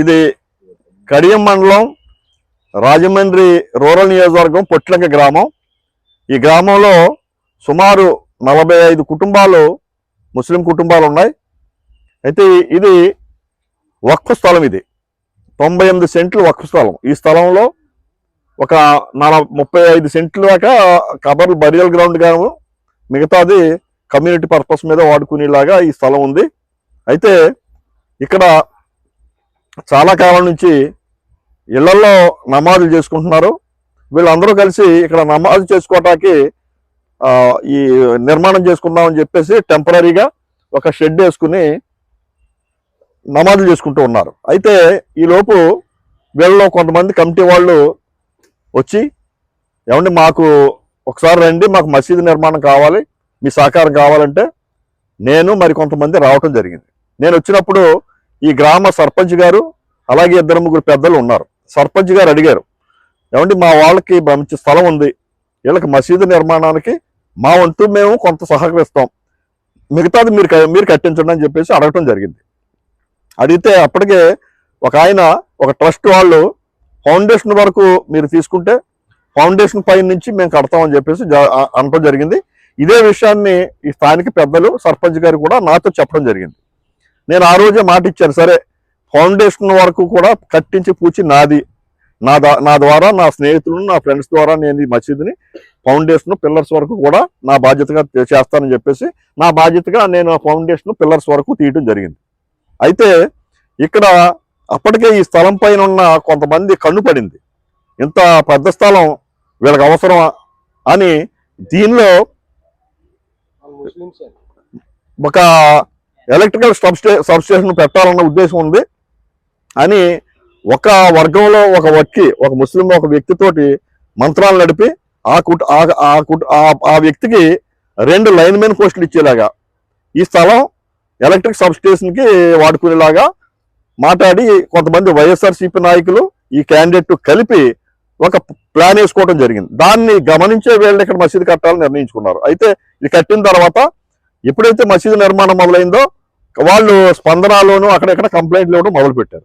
ఇది కడియం మండలం రాజమండ్రి రూరల్ నియోజకవర్గం పొట్లంక గ్రామం. ఈ గ్రామంలో సుమారు నలభై ఐదు కుటుంబాలు ముస్లిం కుటుంబాలు ఉన్నాయి. అయితే ఇది వక్ఫ్ స్థలం ఇది. తొంభై ఎనిమిది సెంట్లు వక్ఫ్ స్థలం. ఈ స్థలంలో ఒక నల ముప్పై ఐదు సెంట్లు దాకా కబర్లు బరియల్ గ్రౌండ్ గాను మిగతాది కమ్యూనిటీ పర్పస్ మీద వాడుకునేలాగా ఈ స్థలం ఉంది. అయితే ఇక్కడ చాలా కాలం నుంచి ఇళ్ళలో నమాజులు చేసుకుంటున్నారు. వీళ్ళందరూ కలిసి ఇక్కడ నమాజు చేసుకోవటానికి ఈ నిర్మాణం చేసుకుందామని చెప్పేసి టెంపరీగా ఒక షెడ్ వేసుకుని నమాజులు చేసుకుంటూ ఉన్నారు. అయితే ఈలోపు వీళ్ళలో కొంతమంది కమిటీ వాళ్ళు వచ్చి ఏమండి మాకు ఒకసారి రండి మాకు మసీదు నిర్మాణం కావాలి మీ సహకారం కావాలంటే నేను మరి కొంతమంది రావటం జరిగింది. నేను వచ్చినప్పుడు ఈ గ్రామ సర్పంచ్ గారు అలాగే ఇద్దరు ముగ్గురు పెద్దలు ఉన్నారు. సర్పంచ్ గారు అడిగారు ఏమండి మా వాళ్ళకి మంచి స్థలం ఉంది. వీళ్ళకి మసీదు నిర్మాణానికి మా వంతు మేము కొంత సహకరిస్తాం. మిగతాది మీరు మీరు కట్టించండి అని చెప్పేసి అడగటం జరిగింది. అడిగితే అప్పటికే ఒక ఆయన ఒక ట్రస్ట్ వాళ్ళు ఫౌండేషన్ వరకు మీరు తీసుకుంటే ఫౌండేషన్ పై నుంచి మేము కడతామని చెప్పేసి జ- అనటం జరిగింది. ఇదే విషయాన్ని ఈ స్థానిక పెద్దలు సర్పంచ్ గారు కూడా నాతో చెప్పడం జరిగింది. నేను ఆ రోజే మాట ఇచ్చాను సరే ఫౌండేషన్ వరకు కూడా కట్టించి పూచి నాది. నా దా- నా ద్వారా నా స్నేహితులు నా ఫ్రెండ్స్ ద్వారా నేను ఈ మసీదుని ఫౌండేషన్ పిల్లర్స్ వరకు కూడా నా బాధ్యతగా చేస్తానని చెప్పేసి నా బాధ్యతగా నేను ఫౌండేషన్ పిల్లర్స్ వరకు తీయటం జరిగింది. అయితే ఇక్కడ అప్పటికే ఈ స్థలం పైన ఉన్న కొంతమంది కన్ను పడింది. ఇంత పెద్ద స్థలం వీళ్ళకి అవసరమా అని దీనిలో ఒక ఎలక్ట్రికల్ సబ్స్టే సబ్స్టేషన్ పెట్టాలన్న ఉద్దేశం ఉంది. అని ఒక వర్గంలో ఒక వ్యక్తి ఒక ముస్లిం ఒక వ్యక్తితోటి మంత్రాలు నడిపి ఆ కుట ఆ- కుట ఆ- ఆ వ్యక్తికి రెండు లైన్ మెన్ పోస్టులు ఇచ్చేలాగా. ఈ స్థలం ఎలక్ట్రిక్ సబ్స్టేషన్కి వాడుకునేలాగా మాట్లాడి కొంతమంది వైఎస్ఆర్సీపీ నాయకులు ఈ క్యాండిడేట్ కలిపి ఒక ప్లాన్ వేసుకోవడం జరిగింది. దాన్ని గమనించే వేళ ఇక్కడ మసీదు కట్టాలని నిర్ణయించుకున్నారు. అయితే ఇది కట్టిన తర్వాత ఎప్పుడైతే మసీదు నిర్మాణం మొదలైందో వాళ్ళు స్పందనలోను అక్కడెక్కడ కంప్లైంట్లు ఇవ్వడం మొదలు పెట్టారు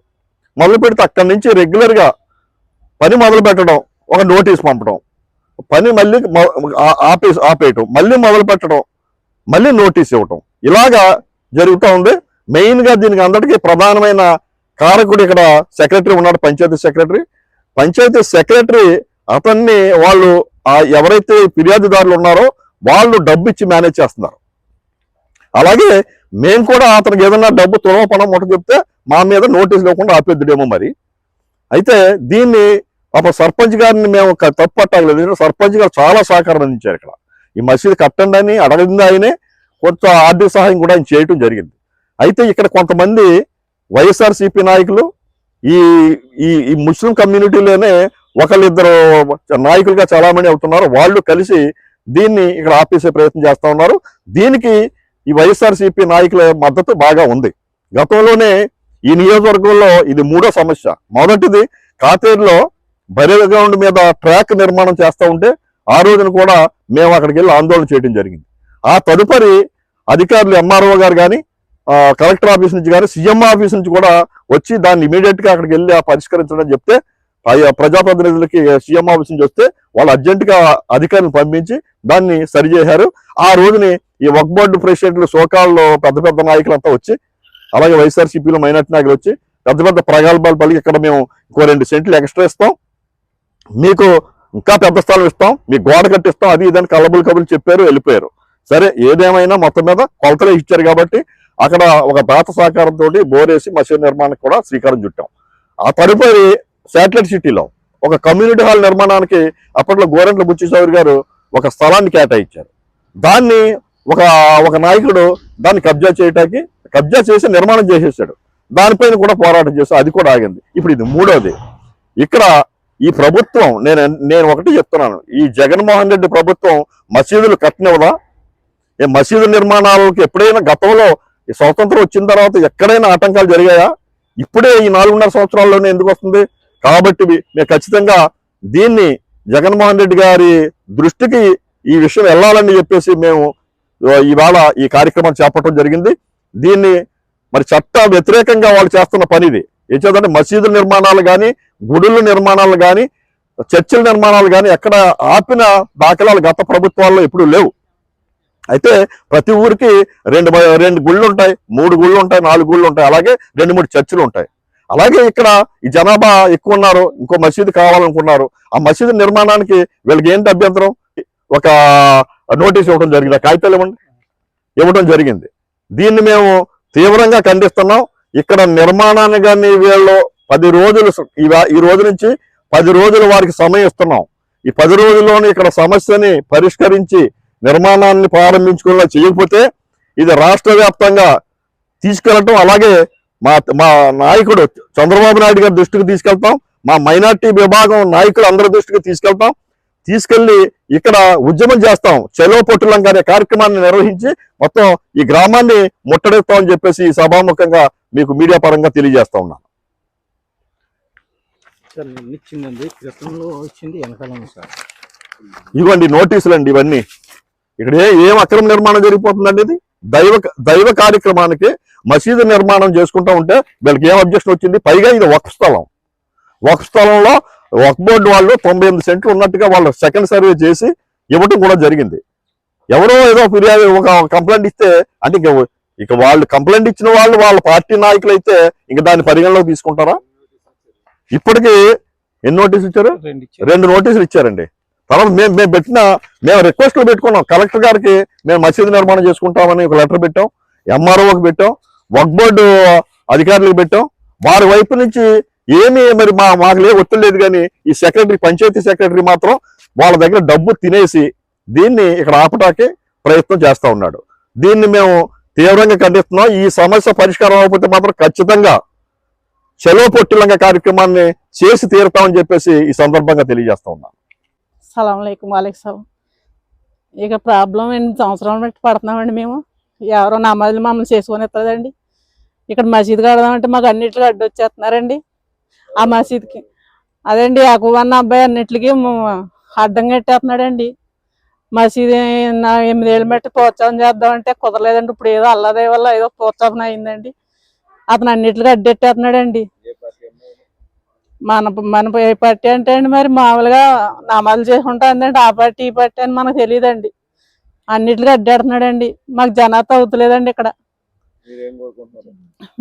మొదలు పెడితే అక్కడి నుంచి రెగ్యులర్గా పని మొదలు పెట్టడం ఒక నోటీస్ పంపడం పని మళ్ళీ మొ- ఆపే ఆపేయటం మళ్ళీ మొదలు పెట్టడం మళ్ళీ నోటీస్ ఇవ్వటం. ఇలాగా జరుగుతూ ఉంది. మెయిన్గా దీనికి అందరికీ ప్రధానమైన కారకుడు ఇక్కడ సెక్రటరీ ఉన్నాడు పంచాయతీ సెక్రటరీ పంచాయతీ సెక్రటరీ అతన్ని వాళ్ళు ఎవరైతే ఫిర్యాదుదారులు ఉన్నారో వాళ్ళు డబ్బు ఇచ్చి మేనేజ్ చేస్తున్నారు. అలాగే మేము కూడా అతనికి ఏదైనా డబ్బు తులవ పణం ముట్ట చెప్తే మా మీద నోటీస్ లేకుండా ఆపేద్దుడేమో మరి. అయితే దీన్ని పాప సర్పంచ్ గారిని మేము తప్పు పట్టలేదు ఎందుకంటే సర్పంచ్ గారు చాలా సహకారం అందించారు ఇక్కడ. ఈ మసీదు కట్టండి అని అడగింది ఆయనే కొంత ఆర్థిక సహాయం కూడా ఆయన చేయటం జరిగింది. అయితే ఇక్కడ కొంతమంది వైఎస్ఆర్సీపీ నాయకులు ఈ ఈ ఈ ముస్లిం కమ్యూనిటీలోనే ఒకళ్ళిద్దరు నాయకులుగా చాలామంది అవుతున్నారు. వాళ్ళు కలిసి దీన్ని ఇక్కడ ఆపేసే ప్రయత్నం చేస్తూ ఉన్నారు. దీనికి ఈ వైఎస్ఆర్సీపీ నాయకుల మద్దతు బాగా ఉంది. గతంలోనే ఈ నియోజకవర్గంలో ఇది మూడో సమస్య. మొదటిది కాతేరులో బరే గ్రౌండ్ మీద ట్రాక్ నిర్మాణం చేస్తూ ఉంటే ఆ రోజున కూడా మేము అక్కడికి వెళ్ళి ఆందోళన చేయడం జరిగింది. ఆ తదుపరి అధికారులు ఎంఆర్ఓ గారు కానీ కలెక్టర్ ఆఫీస్ నుంచి కానీ సీఎం ఆఫీస్ నుంచి కూడా వచ్చి దాన్ని ఇమీడియట్గా అక్కడికి వెళ్ళి ఆ పరిష్కరించడం చెప్తే ఆ ప్రజాప్రతినిధులకి సీఎం ఆఫీస్ నుంచి వస్తే వాళ్ళు అర్జెంటుగా అధికారులను పంపించి దాన్ని సరిచేశారు ఆ రోజుని ఈ వక్ బోర్డు ప్రెసిడెంట్లు సోకాల్లో పెద్ద పెద్ద నాయకులంతా వచ్చి అలాగే వైఎస్ఆర్సీపీలో మైనార్టీ నాయకులు వచ్చి పెద్ద పెద్ద ప్రగల్భాలు పలికి ఇక్కడ మేము ఇంకో రెండు సెంట్లు ఎక్స్ట్రా ఇస్తాం. మీకు ఇంకా పెద్ద స్థలం ఇస్తాం మీకు గోడ కట్టిస్తాం అది ఇదని కలబులు కబులు చెప్పారు వెళ్ళిపోయారు. సరే ఏదేమైనా మొత్తం మీద కొలతలే ఇచ్చారు కాబట్టి అక్కడ ఒక దాత సహకారంతో బోరేసి మసీదు నిర్మాణానికి కూడా శ్రీకారం చుట్టాం. ఆ తదుపరి శాటిలైట్ సిటీలో ఒక కమ్యూనిటీ హాల్ నిర్మాణానికి అప్పట్లో గోరెంట్ల బుచ్చి గారు ఒక స్థలాన్ని కేటాయించారు. దాన్ని ఒక ఒక నాయకుడు దాన్ని కబ్జా చేయటానికి కబ్జా చేసి నిర్మాణం చేసేసాడు. దానిపైన కూడా పోరాటం చేసి అది కూడా ఆగింది. ఇప్పుడు ఇది మూడోది. ఇక్కడ ఈ ప్రభుత్వం నేను నేను ఒకటి చెప్తున్నాను. ఈ జగన్మోహన్ రెడ్డి ప్రభుత్వం మసీదులు కట్టినవదా ఈ మసీదు నిర్మాణాలకు ఎప్పుడైనా గతంలో ఈ స్వాతంత్రం వచ్చిన తర్వాత ఎక్కడైనా ఆటంకాలు జరిగాయా? ఇప్పుడే ఈ నాలుగున్నర సంవత్సరాల్లోనే ఎందుకు వస్తుంది? కాబట్టి మేము ఖచ్చితంగా దీన్ని జగన్మోహన్ రెడ్డి గారి దృష్టికి ఈ విషయం వెళ్ళాలని చెప్పేసి మేము ఇవాళ ఈ కార్యక్రమం చేపట్టడం జరిగింది. దీన్ని మరి చట్ట వ్యతిరేకంగా వాళ్ళు చేస్తున్న పని ఇది ఏం చేద్దంటే మసీదు నిర్మాణాలు కానీ గుడుల నిర్మాణాలు కానీ చర్చిల నిర్మాణాలు కానీ ఎక్కడ ఆపిన దాఖలాలు గత ప్రభుత్వాల్లో ఎప్పుడూ లేవు. అయితే ప్రతి ఊరికి రెండు రెండు గుళ్ళు ఉంటాయి మూడు గుళ్ళు ఉంటాయి నాలుగు గుళ్ళు ఉంటాయి అలాగే రెండు మూడు చర్చిలు ఉంటాయి అలాగే ఇక్కడ ఈ జనాభా ఎక్కువ ఉన్నారు ఇంకో మసీదు కావాలనుకున్నారు. ఆ మసీదు నిర్మాణానికి వీళ్ళకి ఏంటి అభ్యంతరం? ఒక నోటీస్ ఇవ్వడం జరిగింది ఆ కాగితాలు ఇవ్వండి ఇవ్వడం జరిగింది. దీన్ని మేము తీవ్రంగా ఖండిస్తున్నాం. ఇక్కడ నిర్మాణాన్ని కానీ వీళ్ళు పది రోజులు ఈ ఈ రోజు నుంచి పది రోజులు వారికి సమయం ఇస్తున్నాం. ఈ పది రోజుల్లోనే ఇక్కడ సమస్యని పరిష్కరించి నిర్మాణాన్ని ప్రారంభించుకునేలా చేయకపోతే ఇది రాష్ట్ర వ్యాప్తంగా తీసుకెళ్ళటం అలాగే మా మా నాయకుడు చంద్రబాబు నాయుడు గారి దృష్టికి తీసుకెళ్తాం. మా మైనార్టీ విభాగం నాయకులు అందరి దృష్టికి తీసుకెళ్తాం. తీసుకెళ్ళి ఇక్కడ ఉద్యమం చేస్తాం. చెలో పొట్టులం అనే కార్యక్రమాన్ని నిర్వహించి మొత్తం ఈ గ్రామాన్ని ముట్టడిస్తామని చెప్పేసి ఈ సభాముఖంగా మీకు మీడియా పరంగా తెలియజేస్తా ఉన్నాను. సార్ ఇచ్చిందండి. వచ్చింది సార్. ఇవ్వండి నోటీసులు అండి ఇవన్నీ. ఇక్కడ ఏ- అక్రమ నిర్మాణం జరిగిపోతుందండి ఇది? దైవ దైవ కార్యక్రమానికి మసీదు నిర్మాణం చేసుకుంటా ఉంటే వీళ్ళకి ఏం అబ్జెక్షన్ వచ్చింది? పైగా ఇది వక్ఫ్ స్థలం. వక్ఫ్ స్థలంలో వక్ఫ్ బోర్డు వాళ్ళు తొంభై ఎనిమిది సెంట్లు ఉన్నట్టుగా వాళ్ళు సెకండ్ సర్వే చేసి ఇవ్వటం కూడా జరిగింది. ఎవరో ఏదో ఫిర్యాదు ఒక కంప్లైంట్ ఇస్తే అంటే ఇక ఇక వాళ్ళు కంప్లైంట్ ఇచ్చిన వాళ్ళు వాళ్ళ పార్టీ నాయకులు అయితే ఇంక దాన్ని పరిగణలోకి తీసుకుంటారా? ఇప్పటికీ ఎన్ని నోటీసులు ఇచ్చారు? రెండు ఇచ్చారు రెండు నోటీసులు ఇచ్చారండి. తర్వాత మేము మేము పెట్టిన మేము రిక్వెస్ట్లు పెట్టుకున్నాం. కలెక్టర్ గారికి మేము మసీదు నిర్మాణం చేసుకుంటామని ఒక లెటర్ పెట్టాం. ఎంఆర్ఓకి పెట్టాం. వక్ బోర్డు అధికారులకు పెట్టాం. వారి వైపు నుంచి ఏమీ మరి మా మాకులే ఒత్తిడి లేదు కానీ ఈ సెక్రటరీ పంచాయతీ సెక్రటరీ మాత్రం వాళ్ళ దగ్గర డబ్బు తినేసి దీన్ని ఇక్కడ ఆపటానికి ప్రయత్నం చేస్తూ ఉన్నాడు. దీన్ని మేము తీవ్రంగా ఖండిస్తున్నాం. ఈ సమస్య పరిష్కారం అవ్వకపోతే మాత్రం ఖచ్చితంగా చెలో పొట్టిలంగా కార్యక్రమాన్ని చేసి తీరుతామని చెప్పేసి ఈ సందర్భంగా తెలియజేస్తా ఉన్నాం సలాం అలైకుం వాలేకు ఇక ప్రాబ్లం ఎన్ని సంవత్సరాలు బట్టి పడుతున్నామండి మేము. ఎవరో నమాజులు మమ్మల్ని చేసుకొని ఎత్తలేదండి. ఇక్కడ మసీద్ కడదామంటే మాకు అన్నిటికీ అడ్డొచ్చేస్తున్నారండి. ఆ మసీద్కి. అదండి అన్న అబ్బాయి అన్నిటికీ అడ్డం కట్టేస్తున్నాడండి. మసీద్ ఎనిమిదేళ్ళు బట్టి ప్రోత్సాహం చేద్దామంటే కుదరలేదండి. ఇప్పుడు ఏదో అల్లదే వల్ల ఏదో ప్రోత్సాహం అయిందండి. అతను అన్నిటికీ అడ్డెట్టేస్తున్నాడండి. మన మన ఏ పార్టీ అంటే అండి మరి మామూలుగా నమాలు చేసుకుంటా అందండి ఆ పార్టీ ఈ పార్టీ అని మనకు తెలియదండి. అన్నిటికీ అడ్డాడుతున్నాడండి. మాకు జనాత అవుతలేదండి ఇక్కడ.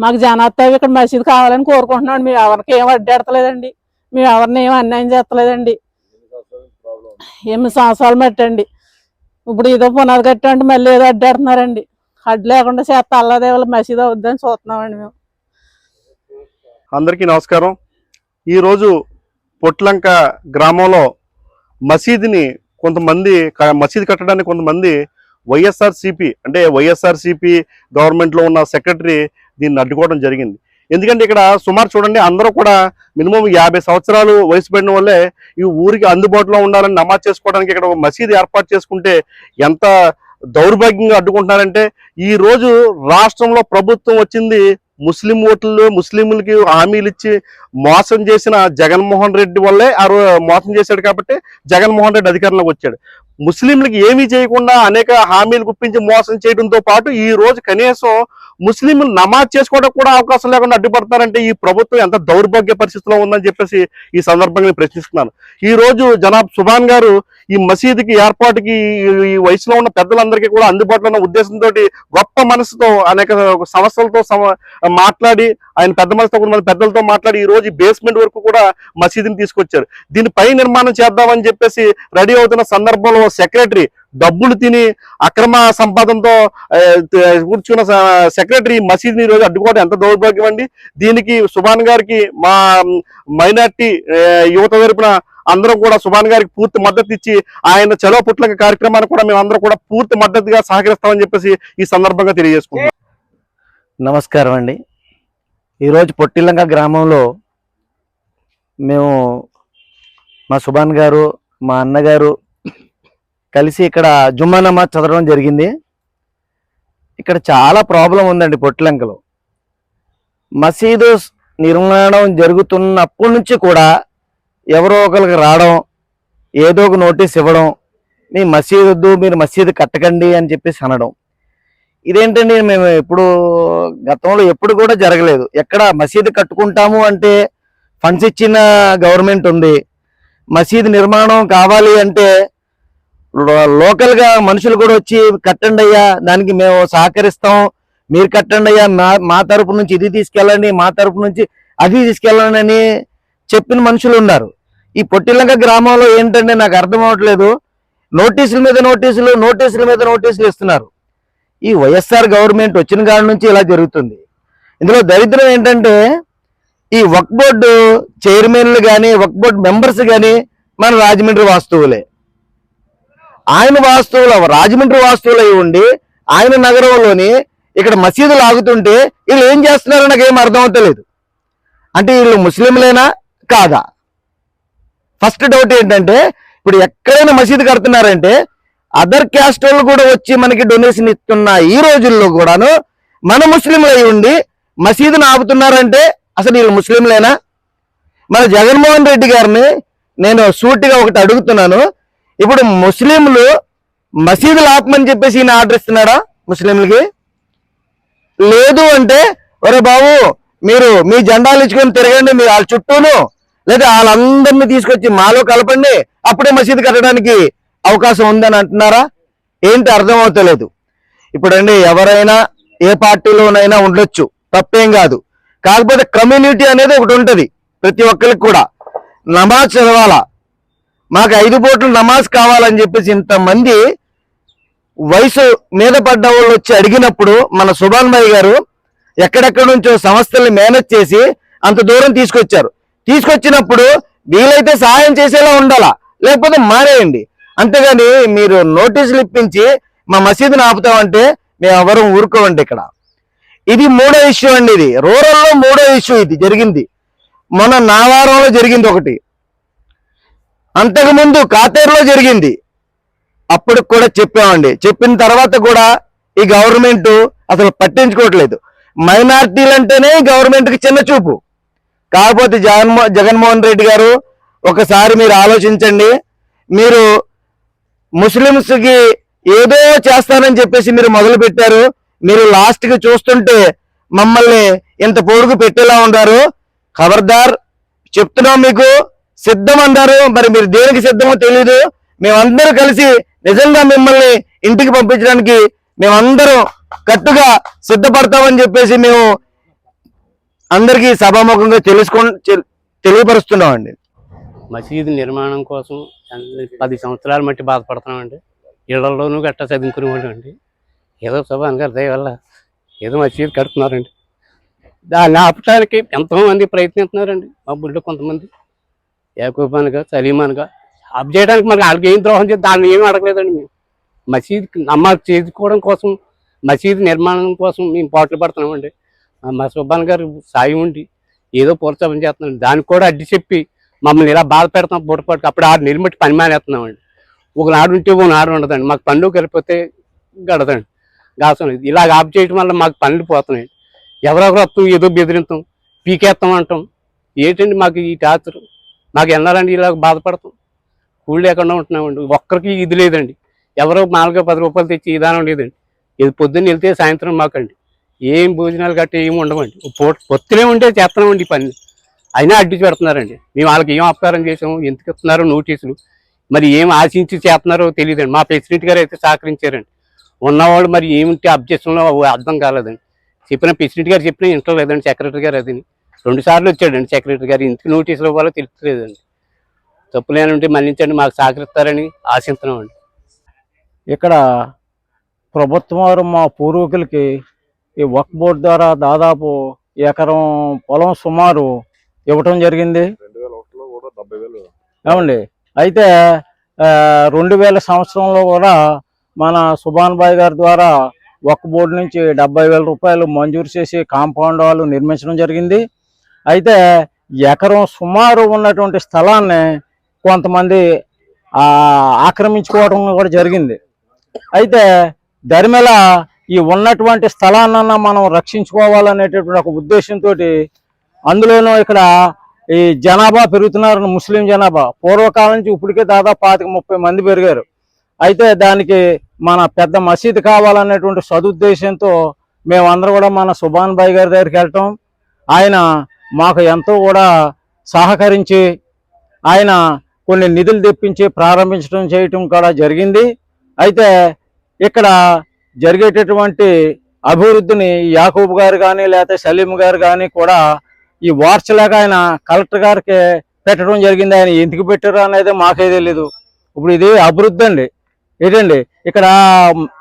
మాకు జనాత అవి ఇక్కడ మసీదు కావాలని కోరుకుంటున్నాం మేము ఎవరికి ఏం అడ్డాడతలేదండి. మేము ఎవరిని ఏం అన్యాయం చేస్తలేదండి. ఎనిమిది సంవత్సరాలు మట్టండి. ఇప్పుడు ఏదో పునాది కట్టండి మళ్ళీ ఏదో అడ్డాడుతున్నారండి. అడ్డు లేకుండా చేస్తా అల్లదేవాళ్ళ మసీదు అవుద్దని చూస్తున్నామండి మేము. అందరికీ నమస్కారం. ఈరోజు పొట్లంక గ్రామంలో మసీదుని కొంతమంది మసీదు కట్టడానికి కొంతమంది వైఎస్ఆర్సీపీ అంటే వైఎస్ఆర్సీపీ గవర్నమెంట్లో ఉన్న సెక్రటరీ దీన్ని అడ్డుకోవడం జరిగింది. ఎందుకంటే ఇక్కడ సుమారు చూడండి అందరూ కూడా మినిమం యాభై సంవత్సరాలు వయసు పడిన వాళ్ళే ఈ ఊరికి అందుబాటులో ఉండాలని నమాజ్ చేసుకోవడానికి ఇక్కడ ఒక మసీదు ఏర్పాటు చేసుకుంటే ఎంత దౌర్భాగ్యంగా అడ్డుకుంటున్నారంటే ఈ రోజు రాష్ట్రంలో ప్రభుత్వం వచ్చింది ముస్లిం ఓట్లు ముస్లింలకి హామీలు ఇచ్చి మోసం చేసిన జగన్మోహన్ రెడ్డి వల్లే ఆ మోసం చేశాడు కాబట్టి జగన్మోహన్ రెడ్డి అధికారంలోకి వచ్చాడు. ముస్లింలకి ఏమీ చేయకుండా అనేక హామీలు గుప్పించి మోసం చేయడంతో పాటు ఈ రోజు కనీసం ముస్లింలు నమాజ్ చేసుకోవడం కూడా అవకాశం లేకుండా అడ్డుపడతారంటే ఈ ప్రభుత్వం ఎంత దౌర్భాగ్య పరిస్థితిలో ఉందని చెప్పేసి ఈ సందర్భంగా నేను ప్రశ్నిస్తున్నాను. ఈ రోజు జనాబ్ సుభాన్ గారు ఈ మసీదుకి ఏర్పాటుకి ఈ- ఈ వయసులో ఉన్న పెద్దలందరికీ కూడా అందుబాటులో ఉన్న ఉద్దేశంతో గొప్ప మనసుతో అనేక సమస్యలతో మాట్లాడి ఆయన పెద్ద మనసుతో కొంతమంది పెద్దలతో మాట్లాడి ఈ రోజు బేస్మెంట్ వరకు కూడా మసీదుని తీసుకొచ్చారు. దీని పై నిర్మాణం చేద్దామని చెప్పేసి రెడీ అవుతున్న సందర్భంలో సెక్రటరీ డబ్బులు తిని అక్రమ సంపాదనతో కూర్చున్న సెక్రటరీ మసీదుని రోజు అడ్డుకోవడం ఎంత దౌర్భాగ్యం అండి. దీనికి సుభాన్ గారికి మా మైనార్టీ యువత తరపున అందరం కూడా సుభాన్ గారికి పూర్తి మద్దతు ఇచ్చి ఆయన చలో పుట్ల కార్యక్రమాన్ని కూడా మేము అందరం కూడా పూర్తి మద్దతుగా సహకరిస్తామని చెప్పేసి ఈ సందర్భంగా తెలియజేసుకుంటాం నమస్కారం అండి. ఈరోజు పొట్టిలంక గ్రామంలో మేము మా సుభాన్ గారు మా అన్నగారు కలిసి ఇక్కడ జుమ్మా నమాజ్ చదవడం జరిగింది. ఇక్కడ చాలా ప్రాబ్లం ఉందండి పొట్టిలంకలో. మసీదు నిర్మాణం జరుగుతున్నప్పటి నుంచి కూడా ఎవరో ఒకరికి రావడం ఏదో ఒక నోటీస్ ఇవ్వడం మీ మసీదు వద్దు మీరు మసీదు కట్టకండి అని చెప్పేసి అనడం. ఇదేంటండి మేము ఎప్పుడు గతంలో ఎప్పుడు కూడా జరగలేదు. ఎక్కడ మసీదు కట్టుకుంటాము అంటే ఫండ్స్ ఇచ్చిన గవర్నమెంట్ ఉంది. మసీదు నిర్మాణం కావాలి అంటే లోకల్గా మనుషులు కూడా వచ్చి కట్టండి అయ్యా దానికి మేము సహకరిస్తాం. మీరు కట్టండి అయ్యా మా మా తరపు నుంచి ఇది తీసుకెళ్ళండి మా తరపు నుంచి అది తీసుకెళ్ళండి అని చెప్పిన మనుషులు ఉన్నారు. ఈ పొట్టిలంక గ్రామంలో ఏంటంటే నాకు అర్థం అవ్వట్లేదు. నోటీసుల మీద నోటీసులు నోటీసుల మీద నోటీసులు ఇస్తున్నారు. ఈ వైఎస్ఆర్ గవర్నమెంట్ వచ్చిన కాడి నుంచి ఇలా జరుగుతుంది. ఇందులో దరిద్రం ఏంటంటే ఈ వక్ బోర్డు చైర్మన్లు కానీ వక్ బోర్డు మెంబర్స్ కానీ మన రాజమండ్రి వాస్తువులే. ఆయన వాస్తువులు రాజమండ్రి వాస్తువులు అయి ఉండి ఆయన నగరంలోని ఇక్కడ మసీదులు ఆగుతుంటే వీళ్ళు ఏం చేస్తున్నారో నాకు ఏం అర్థం అవుతలేదు అంటే వీళ్ళు ముస్లింలేనా? కాదా? ఫస్ట్ డౌట్ ఏంటంటే ఇప్పుడు ఎక్కడైనా మసీదు కడుతున్నారంటే అదర్ క్యాస్ట్ వాళ్ళు కూడా వచ్చి మనకి డొనేషన్ ఇస్తున్న ఈ రోజుల్లో కూడాను మన ముస్లింలు అయి ఉండి మసీదును ఆపుతున్నారంటే అసలు వీళ్ళు ముస్లింలేనా? మన జగన్మోహన్ రెడ్డి గారిని నేను సూటిగా ఒకటి అడుగుతున్నాను. ఇప్పుడు ముస్లింలు మసీదులు ఆపమని చెప్పేసి ఈయన ఆర్డర్ ఇస్తున్నాడా ముస్లింలకి? లేదు అంటే ఒరే బాబు మీరు మీ జెండాలు ఇచ్చుకొని తిరగండి మీరు వాళ్ళ చుట్టూను లేదా వాళ్ళందరినీ తీసుకొచ్చి మాలో కలపండి అప్పుడే మసీదు కట్టడానికి అవకాశం ఉందని అంటున్నారా? ఏంటి అర్థం అవుతలేదు ఇప్పుడండి ఎవరైనా ఏ పార్టీలోనైనా ఉండొచ్చు తప్పేం కాదు. కాకపోతే కమ్యూనిటీ అనేది ఒకటి ఉంటుంది ప్రతి ఒక్కరికి కూడా. నమాజ్ చదవాలా? మాకు ఐదు పూటలు నమాజ్ కావాలని చెప్పేసి ఇంతమంది వయసు మీద పడ్డ వాళ్ళు వచ్చి అడిగినప్పుడు మన సుభాన్ భాయ్ గారు ఎక్కడెక్కడి నుంచో సంస్థల్ని మేనేజ్ చేసి అంత దూరం తీసుకొచ్చారు. తీసుకొచ్చినప్పుడు వీలైతే సహాయం చేసేలా ఉండాలా? లేకపోతే మానేయండి. అంతేగాని మీరు నోటీసులు ఇప్పించి మా మసీదుని ఆపుతామంటే మేము ఎవరు ఊరుకోవండి ఇక్కడ. ఇది మూడో ఇష్యూ అండి ఇది. రూరల్లో మూడో ఇష్యూ ఇది జరిగింది. మొన్న నావారంలో జరిగింది ఒకటి. అంతకుముందు కాతేరులో జరిగింది. అప్పుడు కూడా చెప్పామండి. చెప్పిన తర్వాత కూడా ఈ గవర్నమెంట్ అసలు పట్టించుకోవట్లేదు. మైనార్టీలు అంటేనే గవర్నమెంట్కి చిన్న చూపు. కాకపోతే జగన్మో జగన్మోహన్ రెడ్డి గారు ఒకసారి మీరు ఆలోచించండి. మీరు ముస్లింస్కి ఏదో చేస్తానని చెప్పేసి మీరు మొదలు పెట్టారు. మీరు లాస్ట్కి చూస్తుంటే మమ్మల్ని ఇంత పొడుగు పెట్టేలా ఉన్నారు. ఖబర్దార్ చెప్తున్నాం మీకు సిద్ధం అన్నారు. మరి మీరు దేనికి సిద్ధమో తెలియదు మేమందరూ కలిసి నిజంగా మిమ్మల్ని ఇంటికి పంపించడానికి మేమందరం కట్టుగా సిద్ధపడతామని చెప్పేసి మేము అందరికీ సభాముఖంగా తెలుసుకో తెలియపరుస్తున్నామండి. మసీదు నిర్మాణం కోసం పది సంవత్సరాల మట్టి బాధపడుతున్నామండి. ఇళ్ళలోనూ గట్ట చదువుకునేవాళ్ళండి ఏదో సుభాన్ గారు దయవల్ల ఏదో మసీదు కడుతున్నారండి. దాన్ని ఆపటానికి ఎంతోమంది ప్రయత్నిస్తున్నారండి. మా బుల్లో కొంతమంది ఏకోపానుగా సలీమానుగా ఆప్ చేయడానికి మనకి వాళ్ళకి ఏం ద్రోహం చేసి దాన్ని ఏమీ అడగలేదండి మేము. మసీదు నమ్మాజ్ చేసుకోవడం కోసం మసీదు నిర్మాణం కోసం మేము పాటలు పడుతున్నామండి. మా సుబ్బాన్ గారు సాయం ఉండి ఏదో ప్రోత్సాహం చేస్తున్నాం దానికి కూడా అడ్డు చెప్పి మమ్మల్ని ఇలా బాధ పెడతాం పుట్టపాటుకు అప్పుడు ఆరు నిర్మిటి పని మానేస్తున్నామండి. ఒక నాడు ఉంటే ఒక నాడు ఉండదండి. మాకు పనులు కలిపితే గడదండి. గాసం ఇలా ఆపు చేయడం వల్ల మాకు పనులు పోతున్నాయి. ఎవరెవరు వస్తాం ఏదో బెదిరింతాం పీకేస్తాం అంటాం. ఏంటండి మాకు ఈ టార్చర్? మాకు ఎన్నాలండి ఇలా బాధపడతాం. కూళ్ళు లేకుండా ఉంటున్నామండి. ఒక్కరికి ఇది లేదండి. ఎవరో మామూలుగా పది రూపాయలు తెచ్చి ఇదానం లేదండి. ఇది పొద్దున్న వెళ్తే సాయంత్రం మాకండి. ఏం భోజనాలు గట్రా ఏమి ఉండవండి. పొత్తులే ఉంటే చేస్తున్నామండి ఈ పని. అయినా అడ్డు పెడుతున్నారండి. మేము వాళ్ళకి ఏం అపకారం చేసాము ఎందుకు ఇస్తున్నారో నోటీసులు. మరి ఏం ఆశించి చేస్తున్నారో తెలియదండి. మా ప్రెసిడెంట్ గారు అయితే సహకరించారండి. ఉన్నవాళ్ళు మరి ఏమిటి అబ్జెక్షన్లో అర్థం కాలేదండి. చెప్పిన ప్రెసిడెంట్ గారు చెప్పిన ఇంట్లో లేదండి సెక్రటరీ గారు అది. రెండు సార్లు వచ్చాడండి సెక్రటరీ గారు. ఇంటికి నోటీసులు ఇవ్వాలో తెలుస్తలేదండి తప్పులేనంటే మన్నించండి మాకు సహకరిస్తారని ఆశిస్తున్నామండి ఇక్కడ ప్రభుత్వం వారు మా పూర్వీకులకి ఈ వక్ బోర్డు ద్వారా దాదాపు ఎకరం పొలం సుమారు ఇవ్వటం జరిగింది. ఏమండి అయితే రెండు వేల సంవత్సరంలో కూడా మన సుభాన్ బాయ్ గారి ద్వారా వక్ బోర్డు నుంచి డెబ్బై వేల రూపాయలు మంజూరు చేసి కాంపౌండ్ వాళ్ళు నిర్మించడం జరిగింది. అయితే ఎకరం సుమారు ఉన్నటువంటి స్థలాన్ని కొంతమంది ఆక్రమించుకోవడం కూడా జరిగింది. అయితే దరిమెల ఈ ఉన్నటువంటి స్థలాన్నన్నా మనం రక్షించుకోవాలనేటటువంటి ఒక ఉద్దేశంతో అందులోనూ ఇక్కడ ఈ జనాభా పెరుగుతున్నారు ముస్లిం జనాభా. పూర్వకాలం నుంచి ఇప్పటికే దాదాపు పాతిక ముప్పై మంది పెరిగారు. అయితే దానికి మన పెద్ద మసీదు కావాలనేటువంటి సదుద్దేశంతో మేమందరం కూడా మన సుభాన్ భాయ్ గారి దగ్గరికి వెళ్ళటం. ఆయన మాకు ఎంతో కూడా సహకరించి ఆయన కొన్ని నిధులు తెప్పించి ప్రారంభించడం చేయటం కూడా జరిగింది. అయితే ఇక్కడ జరిగేటటువంటి అభివృద్ధిని యాకూబ్ గారు కానీ లేకపోతే సలీం గారు కానీ కూడా ఈ వార్చ్ లాగా ఆయన కలెక్టర్ గారికి పెట్టడం జరిగింది. ఆయన ఎందుకు పెట్టారు అనేది మాకే తెలీదు. ఇప్పుడు ఇది అభివృద్ధి అండి. ఏంటండి? ఇక్కడ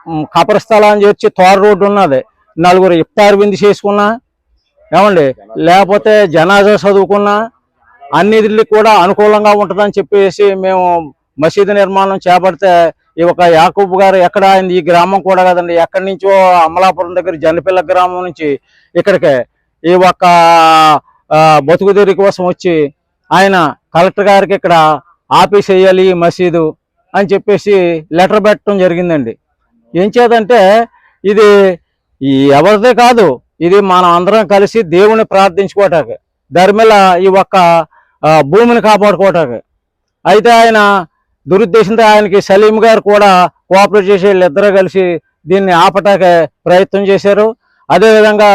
మ్, కపర స్థలాన్ని చేర్చి తోర రోడ్డు ఉన్నది. నలుగురు ఇఫ్తార్ విందు చేసుకున్నా ఏమండి? లేకపోతే జనాజా చదువుకున్నా అన్నిటికి కూడా అనుకూలంగా ఉంటుందని చెప్పేసి మేము మసీదు నిర్మాణం చేపడితే ఈ ఒక యాకూబ్ గారు ఎక్కడ ఆయన ఈ గ్రామం కూడా కదండి ఎక్కడి నుంచో అమలాపురం దగ్గర జనపిల్ల గ్రామం నుంచి ఇక్కడికే ఈ ఒక బతుకుదేరి కోసం వచ్చి ఆయన కలెక్టర్ గారికి ఇక్కడ ఆఫీస్ వేయాలి ఈ మసీదు అని చెప్పేసి లెటర్ పెట్టడం జరిగిందండి. ఏం చేదంటే ఇది ఎవరిదే కాదు ఇది మనం అందరం కలిసి దేవుని ప్రార్థించుకోవటానికి ధర్మిల ఈ ఒక్క భూమిని కాపాడుకోవటానికి. అయితే ఆయన దురుద్దేశంతో ఆయనకి సలీం గారు కూడా కోఆపరేట్ చేసి వీళ్ళిద్దరూ కలిసి దీన్ని ఆపటాకే ప్రయత్నం చేశారు. అదేవిధంగా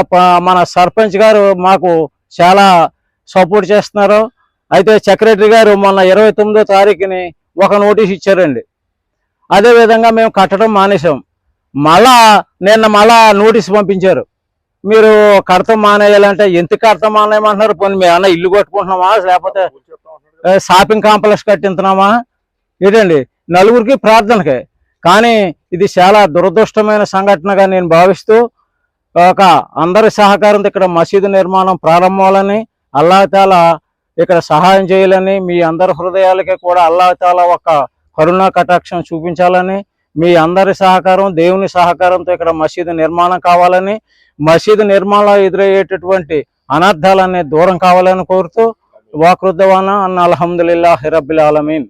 మన సర్పంచ్ గారు మాకు చాలా సపోర్ట్ చేస్తున్నారు. అయితే సెక్రటరీ గారు మొన్న ఇరవై తొమ్మిదో తారీఖుని ఒక నోటీస్ ఇచ్చారండి. అదేవిధంగా మేము కట్టడం మానేసాం మళ్ళా నిన్న మళ్ళా నోటీస్ పంపించారు. మీరు కడతం మానేయాలంటే ఎందుకు కడతం మానేయమంటున్నారు? పోనీ మేము ఇల్లు కట్టుకుంటున్నామా? లేకపోతే షాపింగ్ కాంప్లెక్స్ కట్టించున్నామా ఏంటండి? నలుగురికి ప్రార్థనకే. కానీ ఇది చాలా దురదృష్టమైన సంఘటనగా నేను భావిస్తూ ఒక అందరి సహకారంతో ఇక్కడ మసీదు నిర్మాణం ప్రారంభాలని అల్లాహతాల ఇక్కడ సహాయం చేయాలని మీ అందరి హృదయాలకి కూడా అల్లాహతాల ఒక కరుణా కటాక్షం చూపించాలని మీ అందరి సహకారం దేవుని సహకారంతో ఇక్కడ మసీదు నిర్మాణం కావాలని మసీదు నిర్మాణంలో ఎదురయ్యేటటువంటి అనర్థాలన్నీ దూరం కావాలని కోరుతూ వాకృద్దవాన అన్న అల్హమ్దుల్లాహి హిరబ్బిల్ ఆలమీన్.